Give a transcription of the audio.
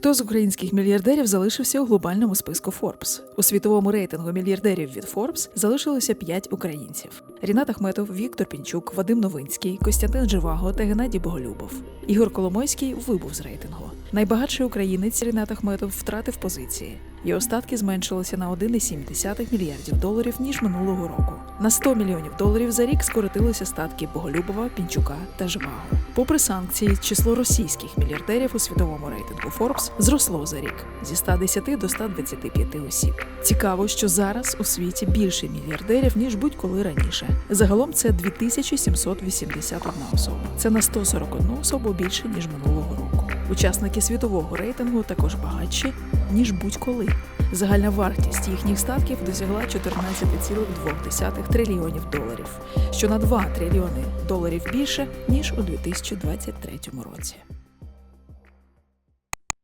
Хто з українських мільярдерів залишився у глобальному списку Forbes? У світовому рейтингу мільярдерів від Forbes залишилося 5 українців: Рінат Ахметов, Віктор Пінчук, Вадим Новинський, Костянтин Живаго та Геннадій Боголюбов. Ігор Коломойський вибув з рейтингу. Найбагатший українець Рінат Ахметов втратив позиції. Його статки зменшилися на 1,7 мільярдів доларів ніж минулого року. На 100 мільйонів доларів за рік скоротилися статки Боголюбова, Пінчука та Живаго. Попри санкції, число російських мільярдерів у світовому рейтингу Forbes зросло за рік зі 110 до 125 осіб. Цікаво, що зараз у світі більше мільярдерів ніж будь-коли раніше. Загалом це 2781 особа. Це на 141 особу більше ніж минулого року. Учасники світового рейтингу також багатші ніж будь-коли. Загальна вартість їхніх статків досягла 14,2 трильйонів доларів, що на 2 трильйони доларів більше ніж у 2023 році.